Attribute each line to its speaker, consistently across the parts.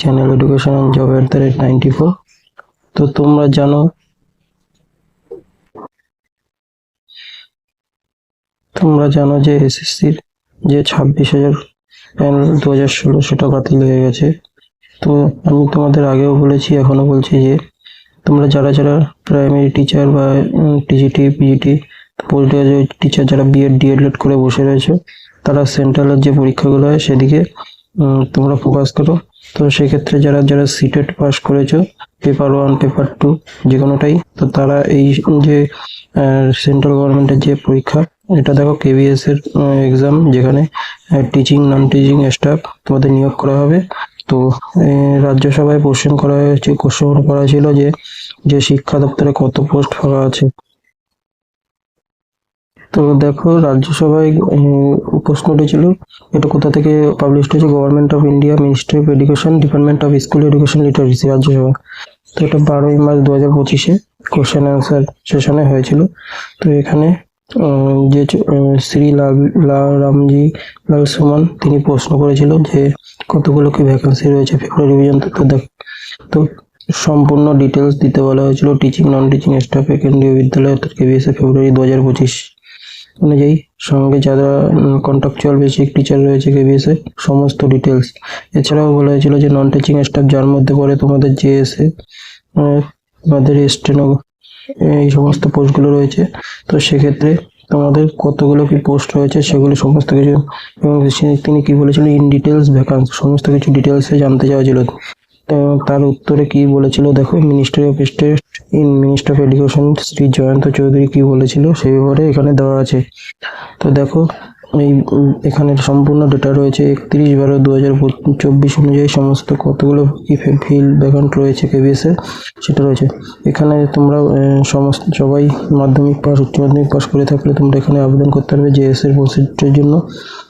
Speaker 1: Channel education and job at the rate four তো তোমরা জানো তোমরা জানো যে এসএসসির যে ছাব্বিশ হাজার প্যানেল দু হাজার ষোলো সেটা বাতিল হয়ে গেছে। তো আমি তোমাদের আগেও বলেছি, এখনও বলছি যে তোমরা যারা যারা প্রাইমারি টিচার বা টিজিটি পিজিটি পোস্ট টিচার যারা বিএড ডিএলএড করে বসে রয়েছে, তারা সেন্ট্রালের যে পরীক্ষাগুলো হয় সেদিকে তোমরা ফোকাস করো। তো সেক্ষেত্রে যারা যারা সিটেট পাস করেছ পেপার ওয়ান পেপার টু যে কোনোটাই তো তারা এই যে সেন্ট্রাল গভর্নমেন্টের যে পরীক্ষা, এটা দেখো কেবিএস এর এক্সাম যেখানে টিচিং নন টিচিং স্টাফ তোমাদের নিয়োগ করা হবে। তো রাজ্যসভায় কোশ্চেন করা হয়েছে কোশ্চেন করা ছিল যে যে শিক্ষা দপ্তরে কত পোস্ট ফাঁকা আছে। তো দেখো রাজ্যসভায় উম, প্রশ্ন উঠেছিল এটা কোথা থেকে পাবলিশ হয়েছে? Government of India ministry of education department of school education literacy Rajya Sabha. তো এটা বারোই মার্চ দু হাজার পঁচিশে কোশ্চেন অ্যান্সার সেশনে হয়েছিল। তো এখানে যে শ্রী লা- লা- রামজি লাল সুমন তিনি প্রশ্ন করেছিল যে কতগুলো কি ভ্যাকেন্সি রয়েছে ফেব্রুয়ারি পর্যন্ত তো দেখ তো সম্পূর্ণ ডিটেলস দিতে বলা হয়েছিল টিচিং নন টিচিং স্টাফে কেন্দ্রীয় বিদ্যালয় অর্থাৎ কেবিএসএ ফেব্রুয়ারি দু হাজার পঁচিশ। অনুযায়ী সঙ্গে যারা কন্ট্রাকচুয়াল বেসিক টিচার রয়েছে কেবিএসএ সমস্ত ডিটেলস এছাড়াও বলা হয়েছিল যে নন টিচিং স্টাফ যার মধ্যে পড়ে তোমাদের জেএসএ তোমাদের স্টেনো এই সমস্ত পোস্টগুলো রয়েছে। তো সেক্ষেত্রে তোমাদের কতগুলো কি পোস্ট রয়েছে সেগুলো সমস্ত কিছু, এবং তিনি কি বলেছিলেন ইন ডিটেলস ভ্যাকান্স সমস্ত কিছু ডিটেলসে জানতে চাওয়া ছিল। তো তার উত্তরে কি বলেছিল? দেখো ministry of state in minister of education Shri Jayant Chaudhary কি বলেছিল? সেই ব্যাপারে এখানে দেওয়া আছে। তো দেখো, এই এখানে সম্পূর্ণ ডেটা রয়েছে। একত্রিশ বারো দু হাজার চব্বিশ অনুযায়ী সমস্ত কতগুলো কি ফিল্ড ভ্যাকান্ট রয়েছে কেবিএস সেটা রয়েছে। এখানে তোমরা সমস্ত, সবাই মাধ্যমিক পাস উচ্চ মাধ্যমিক পাস করে থাকলে তোমরা এখানে আবেদন করতে পারবে জেএস এর পোস্টের জন্য।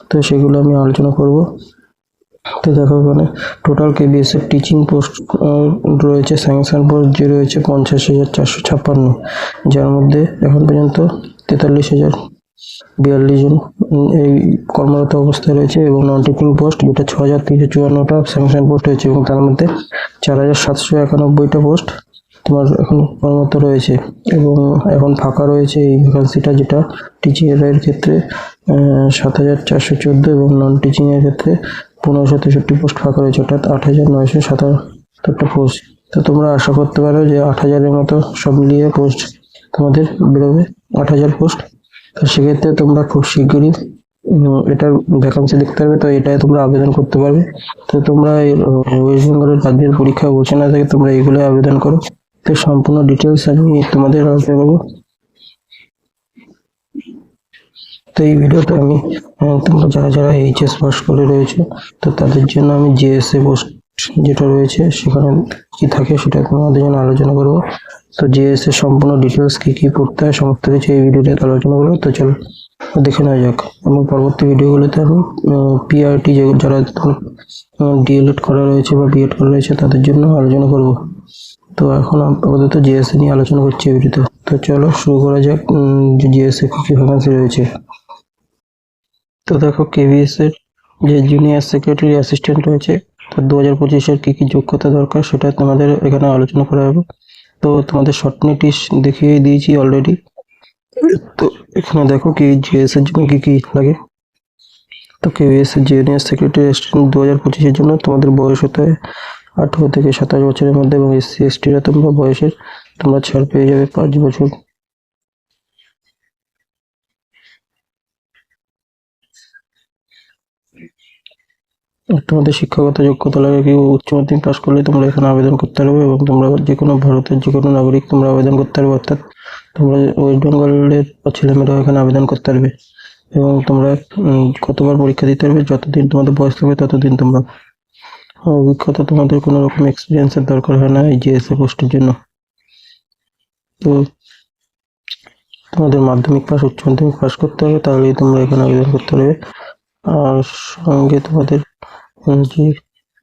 Speaker 1: তো সেগুলো আমি আলোচনা করব। তো দেখো এখানে টোটাল কেবিএস এর টিচিং পোস্ট রয়েছে স্যাংশন পোস্ট যে রয়েছে পঞ্চাশ হাজার চারশো ছাপ্পান্ন। যার মধ্যে এখন পর্যন্ত তেতাল্লিশ হাজার বিয়াল্লিশ জন এই কর্মরত অবস্থায় রয়েছে এবং নন টিচিং পোস্ট যেটা ছ হাজার তিনশো চুয়ান্নটা স্যাংশন পোস্ট হয়েছে এবং তার মধ্যে চার হাজার সাতশো একানব্বইটা পোস্ট তোমার এখন কর্মরত রয়েছে। এবং এখন ফাঁকা রয়েছে এই ভ্যাকান্সিটা যেটা টিচিং এর ক্ষেত্রে সাত হাজার চারশো চোদ্দ এবং নন টিচিং এর ক্ষেত্রে পনেরোশো তেষট্টি পোস্ট ফাঁকা রয়েছে অর্থাৎ আট হাজার নয়শো সাতাত্তরটা পোস্ট। তো তোমরা আশা করতে পারো যে আট হাজারের মতো সব মিলিয়ে পোস্ট তোমাদের বেরোবে আট হাজার পোস্ট। তো সেক্ষেত্রে তোমরা খুব উম, এটার ভ্যাকান্সি দেখতে পারবে তো এটাই তোমরা আবেদন করতে পারবে। তো তোমরা ওয়েস্ট বেঙ্গলের রাজ্যের পরীক্ষা বসে না থাকে তোমরা এগুলো আবেদন করো। তো সম্পূর্ণ ডিটেলস আমি তোমাদের আলোচনা করব তো এই ভিডিওতে আমি তোমরা যারা যারা এইচএস পাস করে রয়েছে, তো তাদের জন্য আমি জেএসএ পোস্ট যেটা রয়েছে, সেখানে কি থাকে সেটা তোমাদের জন্য আলোচনা করব। তো জেএসএ সম্পূর্ণ ডিটেলস কি কি পড়তে হয়, সমস্ত কিছু এই ভিডিওতে আলোচনা করব। তো চলো, দেখে নেওয়া যাক। এবং পরবর্তী ভিডিওগুলোতে আমি পিআরটি যারা ডিএলএড করা রয়েছে বা বিএড করা রয়েছে, তাদের জন্য আলোচনা করব। তো এখন আপাতত জিএসএ নিয়ে আলোচনা করছি এই ভিডিওতে তো। চলো, শুরু করা যাক জিএসএ কি কি ভ্যাকান্সি রয়েছে। তো দেখো কেভিএস এর যে জুনিয়র সেক্রেটারি অ্যাসিস্ট্যান্ট রয়েছে, তো দু হাজার পঁচিশের কী কী যোগ্যতা দরকার সেটা তোমাদের এখানে আলোচনা করা হবে। তো তোমাদের শর্ট নোটিশ দেখিয়ে দিয়েছি অলরেডি তো এখানে দেখো কি জিএস এর জন্য কি কি লাগে। তো কেভিএস জুনিয়র সেক্রেটারি অ্যাসিস্ট্যান্ট দু হাজার পঁচিশের জন্য তোমাদের বয়স হতে আঠেরো থেকে সাতাশ বছরের মধ্যে এবং এসসি এসটিরা তোমরা বয়সের তোমরা ছাড় পেয়ে যাবে পাঁচ বছর। তোমাদের শিক্ষাগত যোগ্যতা লাগে কি উচ্চ মাধ্যমিক পাশ করলে তোমরা এখানে আবেদন করতে পারবে এবং তোমরা যে কোনো ভারতের যে কোনো নাগরিক তোমরা আবেদন করতে পারবে, অর্থাৎ তোমরা ওয়েস্ট বেঙ্গলের ছেলেমেয়েরাও এখানে আবেদন করতে পারবে এবং তোমরা কতবার পরীক্ষা দিতে পারবে, যতদিন তোমাদের বয়স থাকবে ততদিন তোমরা অভিজ্ঞতা তোমাদের কোনো রকম এক্সপিরিয়েন্সের দরকার হয় না এই জিএসএ পোস্টের জন্য। তো তোমাদের মাধ্যমিক পাস উচ্চ মাধ্যমিক পাস করতে হবে, তাহলেই তোমরা এখানে আবেদন করতে পারবে। আর সঙ্গে তোমাদের যে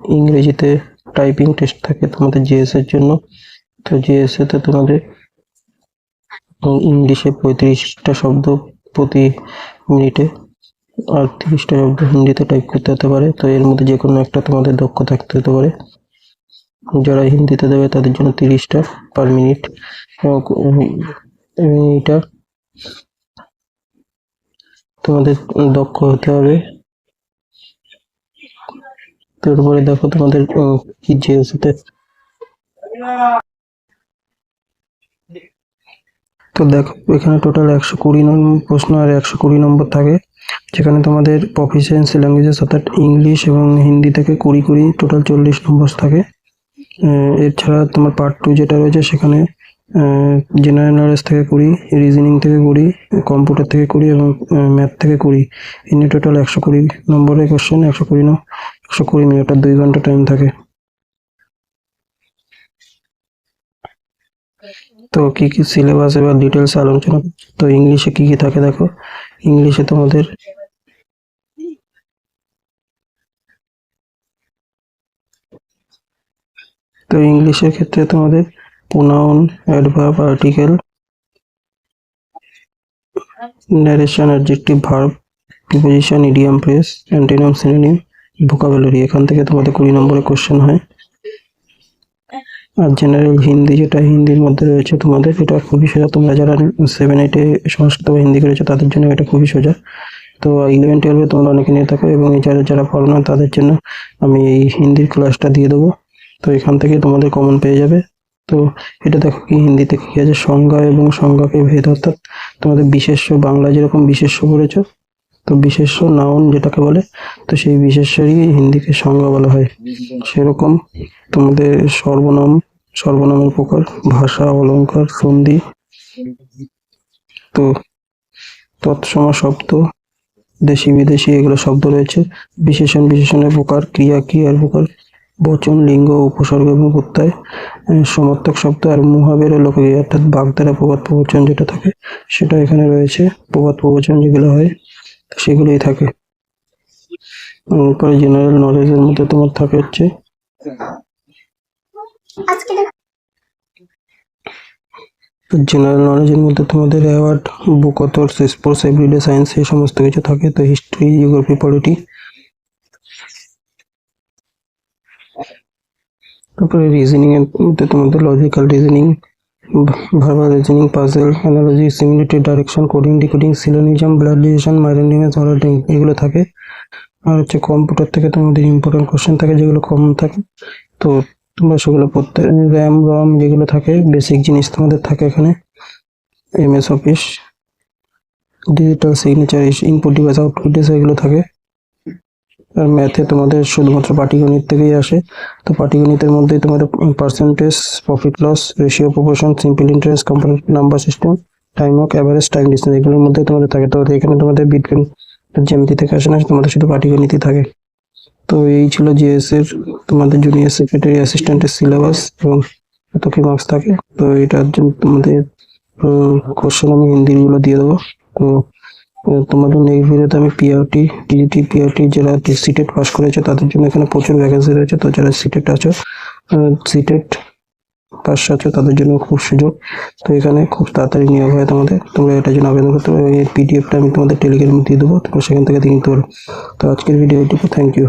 Speaker 1: ইংরেজিতে টাইপিং টেস্ট থাকে তোমাদের জিএস এর জন্য। তো জিএস তে তোমাদের ইংলিশে পঁয়ত্রিশটা শব্দ প্রতি মিনিটে আর তিরিশটা শব্দ হিন্দিতে টাইপ করতে হতে পারে। তো এর মধ্যে যে কোনো একটা তোমাদের দক্ষ থাকতে হতে পারে। যারা হিন্দিতে দেবে তাদের জন্য তিরিশটা পার মিনিট এইটা তোমাদের দক্ষ হতে হবে তারপরে দেখো তোমাদের কি জিএসতে তো। দেখো, এখানে টোটাল একশো কুড়ি নম্বর প্রশ্ন আর একশো কুড়ি নম্বর থাকে, যেখানে তোমাদের প্রফিসিয়েন্সি ল্যাঙ্গুয়েজেস অর্থাৎ ইংলিশ এবং হিন্দি থেকে কুড়ি কুড়ি টোটাল চল্লিশ নম্বর থাকে। এছাড়া তোমার পার্ট টু যেটা রয়েছে, সেখানে জেনারেল নলেজ থেকে কুড়ি রিজনিং থেকে কুড়ি কম্পিউটার থেকে কুড়ি এবং ম্যাথ থেকে কুড়ি এই নিয়ে টোটাল একশো কুড়ি নম্বরের কোশ্চেন একশো কুড়ি ন, একশো কুড়ি মিনিট দুই ঘণ্টা টাইম থাকে তো কি কি সিলেবাস এবার ডিটেলস আলোচনা। তো ইংলিশে কি কি থাকে দেখো ইংলিশে তোমাদের তো ইংলিশের ক্ষেত্রে তোমাদের pronoun adverb article narration adjective verb preposition idiom phrase antonym synonym vocabulary এখান থেকে তোমাদের কুড়ি নম্বরের কোশ্চেন হয়। আর জেনারেল হিন্দি, যেটা হিন্দির মধ্যে রয়েছে তোমাদের এটা খুবই সোজা। তোমরা যারা সেভেন এইটে সংস্কৃত বা হিন্দি করেছ, তাদের জন্য এটা খুবই সোজা। তো ইলেভেন টুয়েলভে তোমরা অনেকে নিয়ে থাকো এবং যারা যারা পড়ো না তাদের জন্য আমি এই হিন্দির ক্লাসটা দিয়ে দেবো। তো এখান থেকে তোমাদের কমন পেয়ে যাবে। তো এটা দেখো কি হিন্দিতে কি আছে? সংজ্ঞা এবং সংজ্ঞাকে ভেদ, অর্থাৎ তোমাদের বিশেষ্য, বাংলা যেরকম বিশেষ্য পড়েছো তো বিশেষ্য নাউন যেটাকে বলে, তো সেই বিশেষ্যরই হিন্দিকে সংজ্ঞা বলা হয়। সেরকম তোমাদের সর্বনাম, সর্বনামের প্রকার, ভাষা অলংকার সন্ধি, তো তৎসম শব্দ দেশি বিদেশি এগুলো শব্দ রয়েছে। বিশেষণ, বিশেষণের প্রকার, ক্রিয়া ক্রিয়ার প্রকার? বচন লিঙ্গ উপসর্গ এবং প্রত্যয় সমর্থক শব্দ আর মুহাবের ও লোকগীতি অর্থাৎ বাগধারা প্রবাদ প্রবচন যেটা থাকে সেটা এখানে রয়েছে। প্রবাদ প্রবচন যেগুলো হয় সেগুলোই থাকে। পরে জেনারেল নলেজের মধ্যে তোমার থাকে হচ্ছে। জেনারেল নলেজের মধ্যে তোমাদের অ্যাওয়ার্ড বুকতর স্পোর্টস এভরিডে সায়েন্স এই সমস্ত কিছু থাকে। তো হিস্ট্রি জিওগ্রাফি পলিটি তারপরে রিজনিং এর মধ্যে তোমাদের logical reasoning verbal reasoning puzzle analogy similarity direction coding decoding syllogism blood relation মাইরোনিমাস ordering এগুলো থাকে। আর হচ্ছে কম্পিউটার থেকে তোমাদের ইম্পর্টেন্ট কোশ্চেন থাকে, যেগুলো কমন থাকে। তো তোমরা সেগুলো পড়তে র্যাম রম যেগুলো থাকে বেসিক জিনিস তোমাদের থাকে এখানে। MS office digital signature input device output device এগুলো থাকে। আর ম্যাথে তোমাদের শুধুমাত্র পাটিগণিত থেকেই আসে। তো পাটিগণিতের মধ্যে তোমাদের percentage profit loss ratio proportion simple interest compound number system time work average time distance এগুলোর মধ্যে তোমাদের থাকে। তো এখানে তোমাদের বিটকয়েন জ্যামিতি থেকে আসে না, তোমাদের শুধু পাটিগণিতই থাকে। তো এই ছিল জিএস এর, তোমাদের জুনিয়র সেক্রেটারি অ্যাসিস্ট্যান্টের সিলেবাস এবং এত কি মার্কস থাকে। তো এটার জন্য তোমাদের কোশ্চেন আমি হিন্দিগুলো দিয়ে দেবো। তো তোমাদের এই ভিডিওতে আমি পিআরটি টিজিটি পিআরটি যারা সিটেট পাস করেছে, তাদের জন্য এখানে প্রচুর ভ্যাকেন্সি রয়েছে। তো যারা সিটেট আছো সিটেট পাস আছো, তাদের জন্য খুব সুযোগ। তো এখানে খুব তাড়াতাড়ি নিয়োগ হয় তোমাদের। তোমরা এটার জন্য আবেদন করতে পারো। এই পিডিএফটা আমি তোমাদের টেলিগ্রামে দিয়ে দেবো। তোমরা সেখান থেকে দেখে নিতে পারো। তো আজকের ভিডিও এটুকু। Thank you